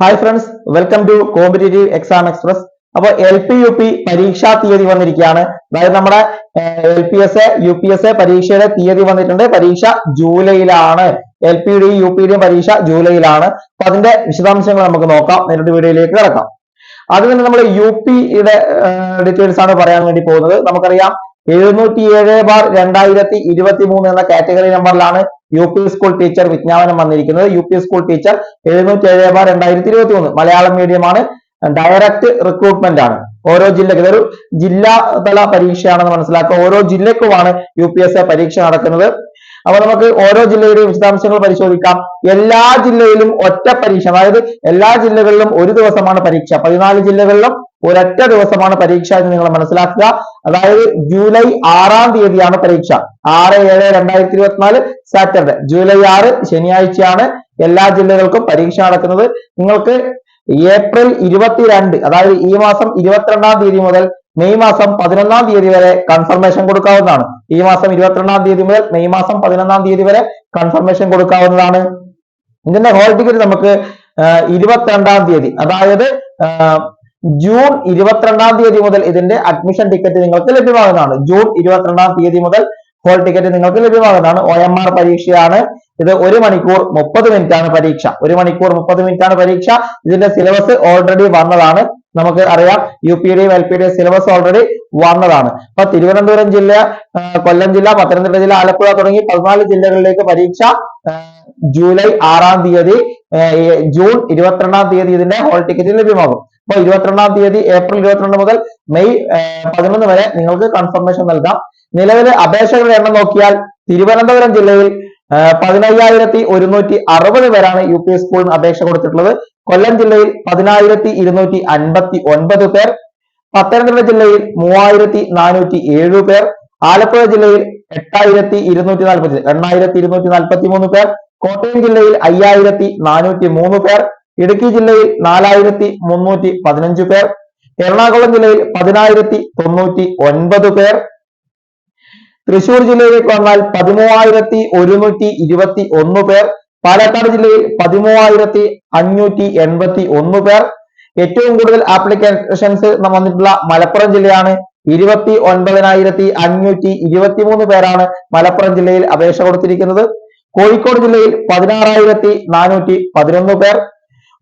Hi friends welcome to competitive exam express അപ്പോൾ L P U P പരീക്ഷാ തീയതി വന്നിരിക്കുകയാണ്. അതായത് നമ്മുടെ L P S A U P S A പരീക്ഷയുടെ തീയതി വന്നിട്ടുണ്ട്. പരീക്ഷ ജൂലൈയിലാണ്. എൽ പിയുടെയും യു പിയുടെയും പരീക്ഷ ജൂലൈയിലാണ്. അപ്പൊ അതിന്റെ വിശദാംശങ്ങൾ നമുക്ക് നോക്കാം. നേരിട്ട് വീഡിയോയിലേക്ക് കിടക്കാം. ആദ്യം തന്നെ നമ്മൾ യു പിയുടെ ഡീറ്റെയിൽസ് ആണ് പറയാൻ വേണ്ടി പോകുന്നത്. നമുക്കറിയാം എഴുന്നൂറ്റി ഏഴ് ബാർ രണ്ടായിരത്തി ഇരുപത്തി മൂന്ന് എന്ന കാറ്റഗറി നമ്പറിലാണ് യു പി സ്കൂൾ ടീച്ചർ വിജ്ഞാപനം വന്നിരിക്കുന്നത് യു പി സ്കൂൾ ടീച്ചർ എഴുന്നൂറ്റി ഏഴ് ബാർ രണ്ടായിരത്തി ഇരുപത്തി മൂന്ന് മലയാളം മീഡിയമാണ് ഡയറക്റ്റ് റിക്രൂട്ട്മെന്റ് ആണ്. ഓരോ ജില്ലക്ക് ഇതൊരു ജില്ലാ തല പരീക്ഷയാണെന്ന് മനസ്സിലാക്കുക. ഓരോ ജില്ലക്കുമാണ് യു പി എസ് എ പരീക്ഷ നടക്കുന്നത്. അപ്പൊ നമുക്ക് ഓരോ ജില്ലയുടെയും വിശദാംശങ്ങൾ പരിശോധിക്കാം. എല്ലാ ജില്ലയിലും ഒറ്റ പരീക്ഷ. അതായത് എല്ലാ ജില്ലകളിലും ഒരു ദിവസമാണ് പരീക്ഷ. പതിനാല് ജില്ലകളിലും ഒരൊറ്റ ദിവസമാണ് പരീക്ഷ എന്ന് നിങ്ങൾ മനസ്സിലാക്കുക. അതായത് ജൂലൈ ആറാം തീയതിയാണ് പരീക്ഷ. ആറ് ഏഴ് രണ്ടായിരത്തി ഇരുപത്തിനാല് സാറ്റർഡേ. ജൂലൈ ആറ് ശനിയാഴ്ചയാണ് എല്ലാ ജില്ലകൾക്കും പരീക്ഷ നടക്കുന്നത്. നിങ്ങൾക്ക് ഏപ്രിൽ ഇരുപത്തിരണ്ട് അതായത് ഈ മാസം ഇരുപത്തിരണ്ടാം തീയതി മുതൽ മെയ് മാസം പതിനൊന്നാം തീയതി വരെ കൺഫർമേഷൻ കൊടുക്കാവുന്നതാണ്. ഈ മാസം ഇരുപത്തിരണ്ടാം തീയതി മുതൽ മെയ് മാസം പതിനൊന്നാം തീയതി വരെ കൺഫർമേഷൻ കൊടുക്കാവുന്നതാണ്. ഇതിന്റെ ഹോൾ ടിക്കറ്റ് നമുക്ക് ഇരുപത്തിരണ്ടാം തീയതി. അതായത് ജൂൺ ഇരുപത്തിരണ്ടാം തീയതി മുതൽ ഇതിന്റെ അഡ്മിഷൻ ടിക്കറ്റ് നിങ്ങൾക്ക് ലഭ്യമാകുന്നതാണ്. ജൂൺ ഇരുപത്തിരണ്ടാം തീയതി മുതൽ ഹോൾ ടിക്കറ്റ് നിങ്ങൾക്ക് ലഭ്യമാകുന്നതാണ്. ഒ എം ആർ പരീക്ഷയാണ്. ഇത് ഒരു മണിക്കൂർ മുപ്പത് മിനിറ്റ് ആണ് പരീക്ഷ. ഒരു മണിക്കൂർ മുപ്പത് മിനിറ്റ് ആണ് പരീക്ഷ. ഇതിന്റെ സിലബസ് ഓൾറെഡി വന്നതാണ്. നമുക്ക് അറിയാം. യു പിയുടെയും എൽ പിയുടെയും സിലബസ് ഓൾറെഡി വന്നതാണ്. അപ്പൊ തിരുവനന്തപുരം ജില്ല കൊല്ലം ജില്ല പത്തനംതിട്ട ജില്ല ആലപ്പുഴ തുടങ്ങി പതിനാല് ജില്ലകളിലേക്ക് പരീക്ഷ ജൂലൈ ആറാം തീയതി ജൂൺ ഇരുപത്തിരണ്ടാം തീയതി ഇതിന്റെ ഹോൾ ടിക്കറ്റ് ലഭ്യമാകും. അപ്പൊ ഇരുപത്തിരണ്ടാം തീയതി ഏപ്രിൽ ഇരുപത്തിരണ്ട് മുതൽ മെയ് പതിനൊന്ന് വരെ നിങ്ങൾക്ക് കൺഫർമേഷൻ നൽകാം. നിലവിലെ അപേക്ഷകളുടെ എണ്ണം നോക്കിയാൽ തിരുവനന്തപുരം ജില്ലയിൽ പതിനയ്യായിരത്തി ഒരുന്നൂറ്റി അറുപത് പേരാണ് യു പി സ്കൂളിന് അപേക്ഷ കൊടുത്തിട്ടുള്ളത്. കൊല്ലം ജില്ലയിൽ പതിനായിരത്തി ഇരുന്നൂറ്റി അൻപത്തി ഒൻപത് പേർ പത്തനംതിട്ട ജില്ലയിൽ മൂവായിരത്തി നാനൂറ്റി ഏഴ് പേർ ആലപ്പുഴ ജില്ലയിൽ എട്ടായിരത്തി ഇരുന്നൂറ്റി നാൽപ്പത്തി എണ്ണായിരത്തി ഇരുന്നൂറ്റി നാൽപ്പത്തി മൂന്ന് പേർ കോട്ടയം ജില്ലയിൽ അയ്യായിരത്തി നാനൂറ്റി മൂന്ന് പേർ ഇടുക്കി ജില്ലയിൽ നാലായിരത്തി മുന്നൂറ്റി പതിനഞ്ച് പേർ എറണാകുളം ജില്ലയിൽ പതിനായിരത്തി തൊണ്ണൂറ്റി ഒൻപത് പേർ തൃശൂർ ജില്ലയിലേക്ക് വന്നാൽ പതിമൂവായിരത്തി ഒരുന്നൂറ്റി ഇരുപത്തി ഒന്ന് പേർ പാലക്കാട് ജില്ലയിൽ പതിമൂവായിരത്തി അഞ്ഞൂറ്റി എൺപത്തി ഒന്ന് പേർ. ഏറ്റവും കൂടുതൽ ആപ്ലിക്കേഷൻസ് വന്നിട്ടുള്ള മലപ്പുറം ജില്ലയാണ് ഇരുപത്തി ഒൻപതിനായിരത്തി അഞ്ഞൂറ്റി ഇരുപത്തി മൂന്ന് പേരാണ് മലപ്പുറം ജില്ലയിൽ അപേക്ഷ കൊടുത്തിരിക്കുന്നത്. കോഴിക്കോട് ജില്ലയിൽ പതിനാറായിരത്തി നാനൂറ്റി പതിനൊന്ന് പേർ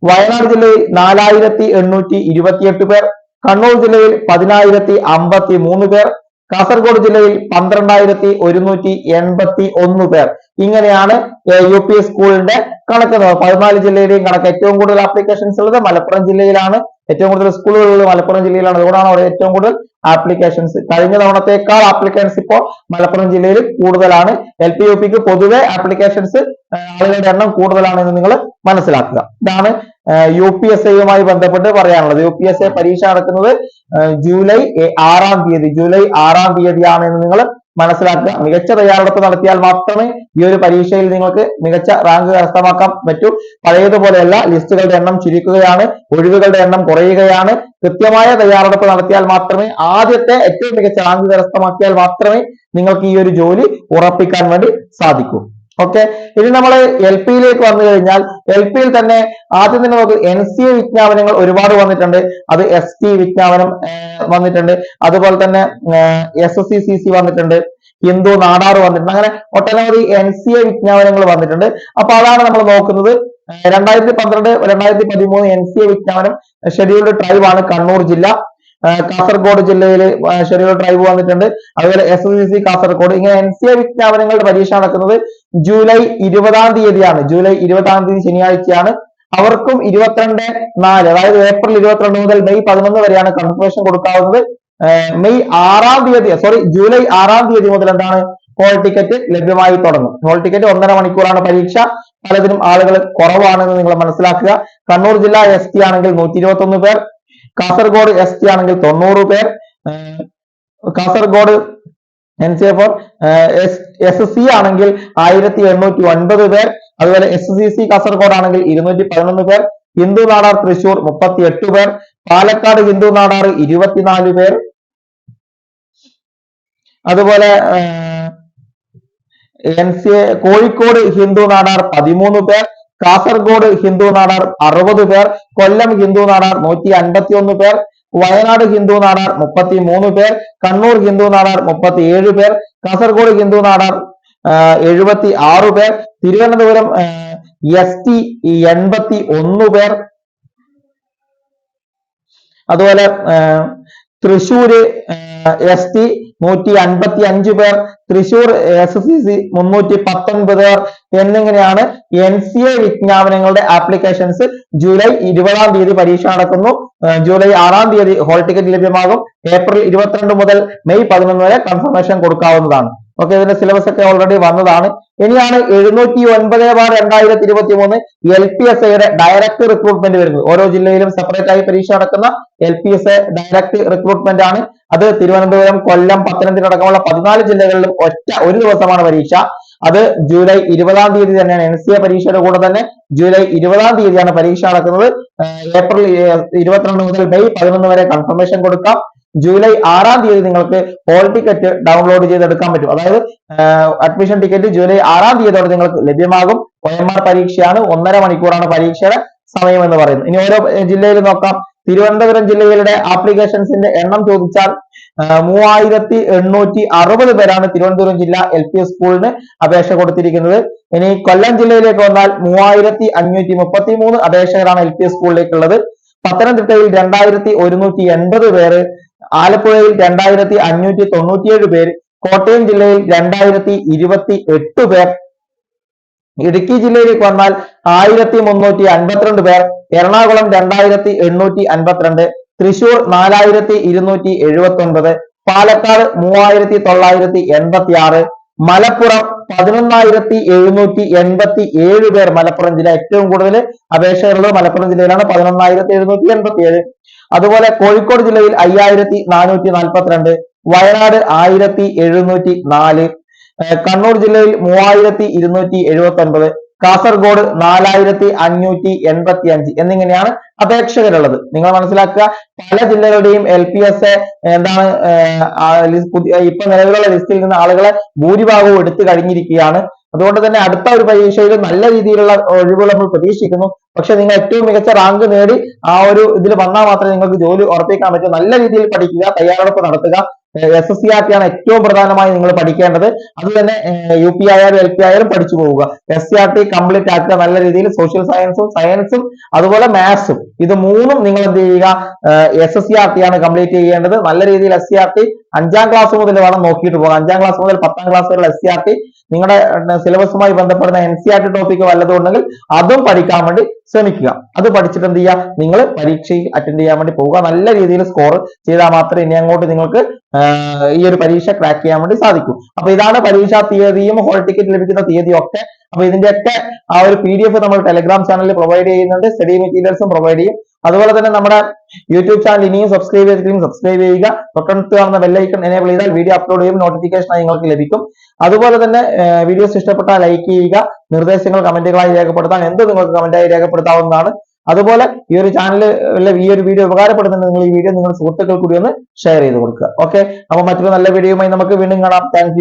വയനാട് ജില്ലയിൽ നാലായിരത്തി എണ്ണൂറ്റി ഇരുപത്തിയെട്ട് പേർ കണ്ണൂർ ജില്ലയിൽ പതിനായിരത്തി അമ്പത്തി മൂന്ന് പേർ കാസർഗോഡ് ജില്ലയിൽ പന്ത്രണ്ടായിരത്തി ഒരുന്നൂറ്റി എൺപത്തി ഒന്ന് പേർ. ഇങ്ങനെയാണ് യു പി സ്കൂളിന്റെ കണക്ക്. പതിനാല് ജില്ലയിലെയും കണക്ക് ഏറ്റവും കൂടുതൽ ആപ്ലിക്കേഷൻസ് ഉള്ളത് മലപ്പുറം ജില്ലയിലാണ്. ഏറ്റവും കൂടുതൽ സ്കൂളുകൾ മലപ്പുറം ജില്ലയിലാണ്. അതുകൊണ്ടാണ് അവിടെ ഏറ്റവും കൂടുതൽ ആപ്ലിക്കേഷൻസ് കഴിഞ്ഞ തവണത്തേക്കാൾ ആപ്ലിക്കേഷൻസ് ഇപ്പോൾ മലപ്പുറം ജില്ലയിൽ കൂടുതലാണ്. എൽ പി യു പിക്ക് പൊതുവെ ആപ്ലിക്കേഷൻസ് ആളുകളുടെ എണ്ണം കൂടുതലാണ് എന്ന് നിങ്ങൾ മനസ്സിലാക്കുക. ഇതാണ് യു പി എസ് ഐയുമായി ബന്ധപ്പെട്ട് പറയാനുള്ളത്. യു പി എസ് ഐ പരീക്ഷ നടക്കുന്നത് ജൂലൈ ആറാം തീയതി. ജൂലൈ ആറാം തീയതിയാണ് എന്ന് നിങ്ങൾ മനസ്സിലാക്കുക. മികച്ച തയ്യാറെടുപ്പ് നടത്തിയാൽ മാത്രമേ ഈ ഒരു പരീക്ഷയിൽ നിങ്ങൾക്ക് മികച്ച റാങ്ക് കരസ്ഥമാക്കാൻ പറ്റൂ. പഴയതുപോലെയല്ല ലിസ്റ്റുകളുടെ എണ്ണം ചുരുക്കുകയാണ് ഒഴിവുകളുടെ എണ്ണം കുറയുകയാണ്. കൃത്യമായ തയ്യാറെടുപ്പ് നടത്തിയാൽ മാത്രമേ ആദ്യത്തെ ഏറ്റവും മികച്ച റാങ്ക് കരസ്ഥമാക്കിയാൽ മാത്രമേ നിങ്ങൾക്ക് ഈ ഒരു ജോലി ഉറപ്പിക്കാൻ വേണ്ടി സാധിക്കൂ. ഓക്കെ ഇനി നമ്മൾ എൽ പിയിലേക്ക് വന്നു കഴിഞ്ഞാൽ എൽ പിയിൽ തന്നെ ആദ്യം തന്നെ നമുക്ക് എൻ സി എ വിജ്ഞാപനങ്ങൾ ഒരുപാട് വന്നിട്ടുണ്ട്. അത് എസ് ടി വിജ്ഞാപനം വന്നിട്ടുണ്ട്. അതുപോലെ തന്നെ S S C C C വന്നിട്ടുണ്ട്. ഹിന്ദു നാടാർ വന്നിട്ടുണ്ട്. അങ്ങനെ ഒട്ടനവധി എൻ സി എ വിജ്ഞാപനങ്ങൾ വന്നിട്ടുണ്ട്. അപ്പൊ അതാണ് നമ്മൾ നോക്കുന്നത്. രണ്ടായിരത്തി പന്ത്രണ്ട് രണ്ടായിരത്തി പതിമൂന്ന് എൻ സി എ വിജ്ഞാപനം ഷെഡ്യൂൾഡ് ട്രൈബ് ആണ് കണ്ണൂർ ജില്ല. കാസർഗോഡ് ജില്ലയിൽ ഷെഡ്യൂൾ ഡ്രൈവ് വന്നിട്ടുണ്ട്. അതുപോലെ എസ് എസ് സി കാസർഗോഡ്. ഇങ്ങനെ എൻ സി എ വിജ്ഞാപനങ്ങളുടെ പരീക്ഷ നടക്കുന്നത് ജൂലൈ ഇരുപതാം തീയതിയാണ്. ജൂലൈ ഇരുപതാം തീയതി ശനിയാഴ്ചയാണ്. അവർക്കും ഇരുപത്തിരണ്ട് നാല് അതായത് ഏപ്രിൽ ഇരുപത്തിരണ്ട് മുതൽ മെയ് പതിനൊന്ന് വരെയാണ് കൺഫർമേഷൻ കൊടുക്കാവുന്നത്. മെയ് ആറാം തീയതി സോറി ജൂലൈ ആറാം തീയതി മുതൽ എന്താണ് ഹോൾ ടിക്കറ്റ് ലഭ്യമായി തുടങ്ങും. ഹോൾ ടിക്കറ്റ് ഒന്നര മണിക്കൂറാണ് പരീക്ഷ. പലതിനും ആളുകൾ കുറവാണെന്ന് നിങ്ങൾ മനസ്സിലാക്കുക. കണ്ണൂർ ജില്ല എസ് ടി ആണെങ്കിൽ നൂറ്റി ഇരുപത്തി ഒന്ന് പേർ കാസർഗോഡ് എസ് ടി ആണെങ്കിൽ തൊണ്ണൂറ് പേർ Kasaragod N C F S S C ആണെങ്കിൽ ആയിരത്തി എണ്ണൂറ്റി ഒൻപത് പേർ അതുപോലെ എസ് സി സി കാസർഗോഡ് ആണെങ്കിൽ ഇരുന്നൂറ്റി പതിനൊന്ന് പേർ ഹിന്ദു നാടാർ തൃശൂർ മുപ്പത്തി എട്ട് പേർ പാലക്കാട് ഹിന്ദു നാടാർ ഇരുപത്തിനാല് പേർ. അതുപോലെ എൻ സി കോഴിക്കോട് ഹിന്ദു നാടാർ പതിമൂന്ന് പേർ കാസർഗോഡ് ഹിന്ദു നാടാർ അറുപത് പേർ കൊല്ലം ഹിന്ദു നാടാർ നൂറ്റി അൻപത്തി ഒന്ന് പേർ വയനാട് ഹിന്ദു നാടാർ മുപ്പത്തി മൂന്ന് പേർ കണ്ണൂർ ഹിന്ദു നാടാർ മുപ്പത്തി ഏഴ് പേർ കാസർഗോഡ് ഹിന്ദു നാടാർ എഴുപത്തി ആറ് പേർ തിരുവനന്തപുരം എസ് ടി എൺപത്തി ഒന്ന് പേർ. അതുപോലെ തൃശൂര് എസ് ടി നൂറ്റി അൻപത്തി അഞ്ച് പേർ. തൃശൂർ എസ് എസ് സി മുന്നൂറ്റി പത്തൊൻപത് പേർ. എന്നിങ്ങനെയാണ് എൻ സി എ വിജ്ഞാപനങ്ങളുടെ ആപ്ലിക്കേഷൻസ് ജൂലൈ ഇരുപതാം തീയതി പരീക്ഷ നടക്കുന്നു. ജൂലൈ ആറാം തീയതി ഹോൾ ടിക്കറ്റ് ലഭ്യമാകും. ഏപ്രിൽ ഇരുപത്തിരണ്ട് മുതൽ മെയ് പതിനൊന്ന് വരെ കൺഫർമേഷൻ കൊടുക്കാവുന്നതാണ്. ഓക്കെ ഇതിന്റെ സിലബസ് ഒക്കെ ഓൾറെഡി വന്നതാണ്. ഇനിയാണ് എഴുന്നൂറ്റി ഒൻപത് ബാർ രണ്ടായിരത്തി ഇരുപത്തി മൂന്ന് എൽ പി എസ് ഐയുടെ ഡയറക്ട് റിക്രൂട്ട്മെന്റ് വരുന്നത്. ഓരോ ജില്ലയിലും സെപ്പറേറ്റ് ആയി പരീക്ഷ നടക്കുന്ന L P S A direct recruitment ആണ്. അത് തിരുവനന്തപുരം കൊല്ലം പത്തനംതിട്ട അടക്കമുള്ള പതിനാല് ജില്ലകളിലും ഒറ്റ ഒരു ദിവസമാണ് പരീക്ഷ. അത് ജൂലൈ ഇരുപതാം തീയതി തന്നെയാണ് എൻ സി എ പരീക്ഷയുടെ കൂടെ തന്നെ ജൂലൈ ഇരുപതാം തീയതിയാണ് പരീക്ഷ നടക്കുന്നത്. ഏപ്രിൽ ഇരുപത്തിരണ്ട് മുതൽ മെയ് പതിനൊന്ന് വരെ കൺഫർമേഷൻ കൊടുക്കാം. ജൂലൈ ആറാം തീയതി നിങ്ങൾക്ക് ഹോൾ ടിക്കറ്റ് ഡൗൺലോഡ് ചെയ്തെടുക്കാൻ പറ്റും. അതായത് അഡ്മിഷൻ ടിക്കറ്റ് ജൂലൈ ആറാം തീയതിയോടെ നിങ്ങൾക്ക് ലഭ്യമാകും. ഒ എം ആർ പരീക്ഷയാണ്. ഒന്നര മണിക്കൂറാണ് പരീക്ഷയുടെ സമയം എന്ന് പറയുന്നത്. ഇനി ഓരോ ജില്ലയിൽ നോക്കാം. തിരുവനന്തപുരം ജില്ലയിലെ ആപ്ലിക്കേഷൻസിന്റെ എണ്ണം ചോദിച്ചാൽ മൂവായിരത്തി എണ്ണൂറ്റി അറുപത് പേരാണ് തിരുവനന്തപുരം ജില്ല എൽ പി എസ് സ്കൂളിന് അപേക്ഷ കൊടുത്തിരിക്കുന്നത്. ഇനി കൊല്ലം ജില്ലയിലേക്ക് വന്നാൽ മൂവായിരത്തി അഞ്ഞൂറ്റി മുപ്പത്തി മൂന്ന് അപേക്ഷകരാണ് എൽ പി എസ് സ്കൂളിലേക്കുള്ളത്. പത്തനംതിട്ടയിൽ രണ്ടായിരത്തി ഒരുന്നൂറ്റി എൺപത് പേര് ആലപ്പുഴയിൽ രണ്ടായിരത്തി അഞ്ഞൂറ്റി തൊണ്ണൂറ്റിയേഴ് പേര് കോട്ടയം ജില്ലയിൽ രണ്ടായിരത്തി ഇരുപത്തി എട്ട് പേർ ഇടുക്കി ജില്ലയിലേക്ക് വന്നാൽ ആയിരത്തി മുന്നൂറ്റി അൻപത്തിരണ്ട് പേർ എറണാകുളം രണ്ടായിരത്തി എണ്ണൂറ്റി അൻപത്തിരണ്ട് തൃശൂർ നാലായിരത്തി ഇരുന്നൂറ്റി എഴുപത്തി ഒൻപത് പാലക്കാട് മൂവായിരത്തി തൊള്ളായിരത്തി എൺപത്തി ആറ് മലപ്പുറം പതിനൊന്നായിരത്തി എഴുന്നൂറ്റി എൺപത്തി ഏഴ് പേർ മലപ്പുറം ജില്ല. ഏറ്റവും കൂടുതൽ അപേക്ഷകളുള്ളത് മലപ്പുറം ജില്ലയിലാണ് പതിനൊന്നായിരത്തി എഴുന്നൂറ്റി എൺപത്തി ഏഴ് അതുപോലെ കോഴിക്കോട് ജില്ലയിൽ അയ്യായിരത്തി നാനൂറ്റി നാൽപ്പത്തിരണ്ട് വയനാട് ആയിരത്തി എഴുന്നൂറ്റി നാല് കണ്ണൂർ ജില്ലയിൽ മൂവായിരത്തി ഇരുന്നൂറ്റി എഴുപത്തി ഒൻപത് കാസർഗോഡ് നാലായിരത്തി അഞ്ഞൂറ്റി എൺപത്തി അഞ്ച് എന്നിങ്ങനെയാണ് അപേക്ഷകരുള്ളത്. നിങ്ങൾ മനസ്സിലാക്കുക പല ജില്ലകളുടെയും എൽ പി എസ് എന്താണ് ഇപ്പൊ നിലവിലുള്ള ലിസ്റ്റിൽ നിന്ന് ആളുകളെ ഭൂരിഭാഗവും എടുത്തു കഴിഞ്ഞിരിക്കുകയാണ്. അതുകൊണ്ട് തന്നെ അടുത്ത ഒരു പരീക്ഷയിൽ നല്ല രീതിയിലുള്ള ഒഴിവുകൾ നമ്മൾ പ്രതീക്ഷിക്കുന്നു. പക്ഷെ നിങ്ങൾ ഏറ്റവും മികച്ച റാങ്ക് നേടി ആ ഒരു ഇതിൽ വന്നാൽ മാത്രമേ നിങ്ങൾക്ക് ജോലി ഉറപ്പിക്കാൻ പറ്റൂ. നല്ല രീതിയിൽ പഠിക്കുക തയ്യാറെടുപ്പ് നടത്തുക. S S C R T ആണ് ഏറ്റവും പ്രധാനമായി നിങ്ങൾ പഠിക്കേണ്ടത്. അത് തന്നെ യു പി ആയാലും എൽ പി ആയാലും പഠിച്ചു പോവുക. S C R T complete ആക്കുക. നല്ല രീതിയിൽ സോഷ്യൽ സയൻസും സയൻസും അതുപോലെ മാത്സും ഇത് മൂന്നും നിങ്ങൾ എന്ത് ചെയ്യുക? S S C R T ആണ് കംപ്ലീറ്റ് ചെയ്യേണ്ടത്. നല്ല രീതിയിൽ എസ് സി ആർ ടി അഞ്ചാം ക്ലാസ് മുതൽ വേണം നോക്കിയിട്ട് പോകാം അഞ്ചാം ക്ലാസ് മുതൽ പത്താം ക്ലാസ് വരെയുള്ള എസ് സി ആർ ടി നിങ്ങളുടെ സിലബസുമായി ബന്ധപ്പെടുന്ന N C R T topic വല്ലതും ഉണ്ടെങ്കിൽ അതും പഠിക്കാൻ വേണ്ടി ശ്രമിക്കുക. അത് പഠിച്ചിട്ട് എന്ത് ചെയ്യുക? നിങ്ങൾ പരീക്ഷയിൽ അറ്റൻഡ് ചെയ്യാൻ വേണ്ടി പോവുക. നല്ല രീതിയിൽ സ്കോർ ചെയ്താൽ മാത്രമേ ഇനി അങ്ങോട്ട് നിങ്ങൾക്ക് ഈ ഒരു പരീക്ഷ ക്രാക്ക് ചെയ്യാൻ വേണ്ടി സാധിക്കൂ. അപ്പൊ ഇതാണ് പരീക്ഷാ തീയതിയും ഹോൾ ടിക്കറ്റ് ലഭിക്കുന്ന തീയതിയും ഒക്കെ അപ്പൊ ഇതിന്റെയൊക്കെ ആ ഒരു പി ഡി എഫ് നമ്മൾ ടെലിഗ്രാം ചാനലിൽ പ്രൊവൈഡ് ചെയ്യുന്നുണ്ട് സ്റ്റഡി മെറ്റീരിയൽസും പ്രൊവൈഡ് ചെയ്യും. അതുപോലെ തന്നെ നമ്മുടെ യൂട്യൂബ് ചാനൽ ഇനിയും സബ്സ്ക്രൈബ് ചെയ്തിട്ടില്ലെങ്കിൽ സബ്സ്ക്രൈബ് ചെയ്യുക. തൊട്ടടുത്ത് കാണുന്ന ബെല്ലൈക്കൺ എനേബിൾ ചെയ്താൽ വീഡിയോ അപ്ലോഡ് ചെയ്യുമ്പോൾ നോട്ടിഫിക്കേഷൻ ആയി നിങ്ങൾക്ക് ലഭിക്കും. അതുപോലെ തന്നെ വീഡിയോസ് ഇഷ്ടപ്പെട്ടാൽ ലൈക്ക് ചെയ്യുക. നിർദ്ദേശങ്ങൾ കമന്റുകളായി രേഖപ്പെടുത്താൻ എന്ത് നിങ്ങൾക്ക് കമന്റായി രേഖപ്പെടുത്താവുന്നതാണ്. അതുപോലെ ഈ ഒരു ചാനലിലെ ഈ ഒരു വീഡിയോ ഉപകാരപ്പെടുന്നുണ്ട് നിങ്ങൾ ഈ വീഡിയോ നിങ്ങളുടെ സുഹൃത്തുക്കൾ കൂടി ഒന്ന് ഷെയർ ചെയ്ത് കൊടുക്കുക. ഓക്കെ അപ്പൊ മറ്റൊരു നല്ല വീഡിയോയുമായി നമുക്ക് വീണ്ടും കാണാം. താങ്ക്